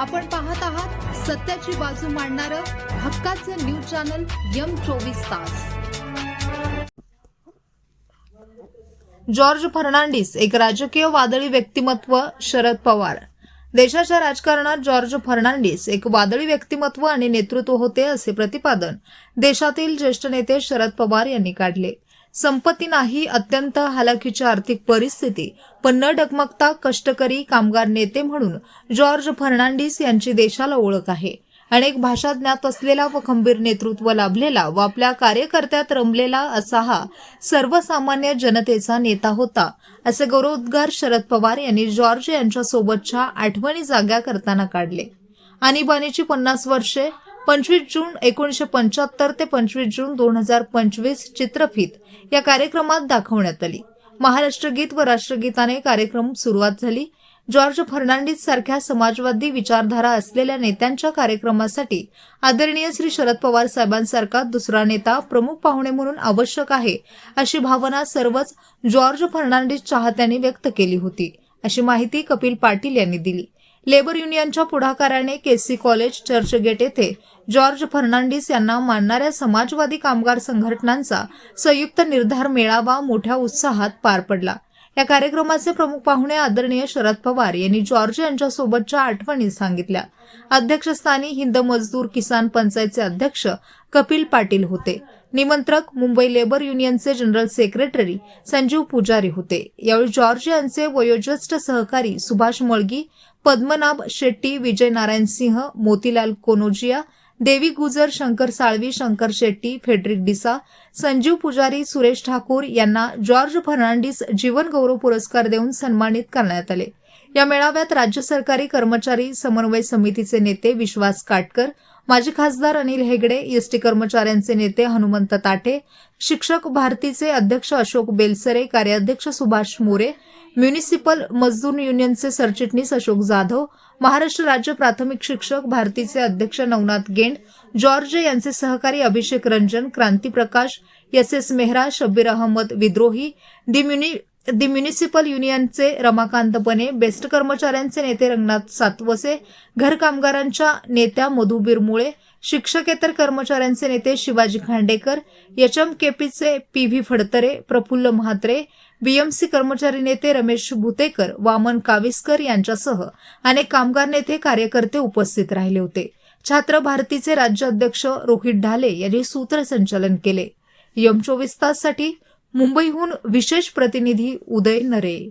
आपण पाहत आहात सत्याची बाजू मांडणार हक्काचं न्यूज चॅनल यम चोवीस तास. जॉर्ज फर्नांडिस एक राजकीय वादळी व्यक्तिमत्व शरद पवार. देशाच्या राजकारणात जॉर्ज फर्नांडिस एक वादळी व्यक्तिमत्व आणि नेतृत्व होते असे प्रतिपादन देशातील ज्येष्ठ नेते शरद पवार यांनी काढले. संपत्ती नाही अत्यंत हालाखीची आर्थिक परिस्थिती पण न डगमगता कष्टकरी कामगार नेते म्हणून जॉर्ज फर्नांडिस यांची देशाला ओळख आहे. अनेक भाषा ज्ञात असलेला व खंबीर नेतृत्व लाभलेला व आपल्या कार्यकर्त्यात रमलेला असा हा सर्वसामान्य जनतेचा नेता होता असे गौरवोद्गार शरद पवार यांनी जॉर्ज यांच्या सोबतच्या आठवणी जाग्या करताना काढले. आणीबाणीची पन्नास वर्षे पंचवीस जून एकोणीसशे पंच्याहत्तर ते पंचवीस जून दोन हजार पंचवीस चित्रफित या कार्यक्रमात दाखवण्यात आली. महाराष्ट्र गीत व राष्ट्रगीताने कार्यक्रम सुरुवात झाली. जॉर्ज फर्नांडिस सारख्या समाजवादी विचारधारा असलेल्या नेत्यांच्या कार्यक्रमासाठी आदरणीय श्री शरद पवार साहेबांसारखा दुसरा नेता प्रमुख पाहुणे म्हणून आवश्यक आहे अशी भावना सर्वच जॉर्ज फर्नांडिस चाहत्यांनी व्यक्त केली होती अशी माहिती कपिल पाटील यांनी दिली. लेबर युनियनच्या पुढाकाराने केसी कॉलेज चर्चगेट येथे जॉर्ज फर्नांडिस यांना मानणाऱ्या समाजवादी कामगार संघटनांचा संयुक्त निर्धार मेळावा मोठ्या उत्साहात पार पडला. या कार्यक्रमाचे प्रमुख पाहुणे आदरणीय शरद पवार यांनी जॉर्ज यांच्यासोबतच्या आठवणी सांगितल्या. अध्यक्षस्थानी हिंद मजदूर किसान पंचायतचे अध्यक्ष कपिल पाटील होते. निमंत्रक मुंबई लेबर युनियनचे जनरल सेक्रेटरी संजीव पुजारी होते. यावेळी जॉर्ज यांचे वयोज्येष्ठ सहकारी सुभाष मळगी पद्मनाभ शेट्टी विजय नारायण सिंह मोतीलाल कोनोजिया देवी गुजर शंकर साळवी शंकर शेट्टी फेडरिक डिसा संजीव पुजारी सुरेश ठाकूर यांना जॉर्ज फर्नांडिस जीवनगौरव पुरस्कार देऊन सन्मानित करण्यात आले. या मेळाव्यात राज्य सरकारी कर्मचारी समन्वय समितीचे नेते विश्वास काटकर माजी खासदार अनिल हेगडे एसटी कर्मचाऱ्यांचे नेते हनुमंत ताठे शिक्षक भारतीचे अध्यक्ष अशोक बेलसरे कार्याध्यक्ष सुभाष मोरे म्युनिसिपल मजदूर युनियनचे सरचिटणीस अशोक जाधव महाराष्ट्र राज्य प्राथमिक शिक्षक भारतीचे अध्यक्ष नवनाथ गेंड जॉर्ज यांचे सहकारी Abhishek Ranjan Kranti Prakash S S Mehra Shabbir Ahmed Vidrohi the म्युनि दि म्युनिसिपल युनियनचे रमाकांत बने बेस्ट कर्मचाऱ्यांचे नेते रंगनाथ सातवसे घर कामगारांच्या नेत्या मधु बिरमुळे शिक्षकेतर कर्मचाऱ्यांचे नेते Shivaji Khandekar एचएमकेपीचे P V Phadtare Praful Mhatre BMC कर्मचारी नेते रमेश भुतेकर वामन काविस्कर यांच्यासह अनेक कामगार नेते कार्यकर्ते उपस्थित राहिले होते. छात्र भारतीचे राज्य अध्यक्ष रोहित ढाले यांनी सूत्रसंचालन केले. यम चोवीस ताससाठी मुंबईहून विशेष प्रतिनिधी उदय नरे.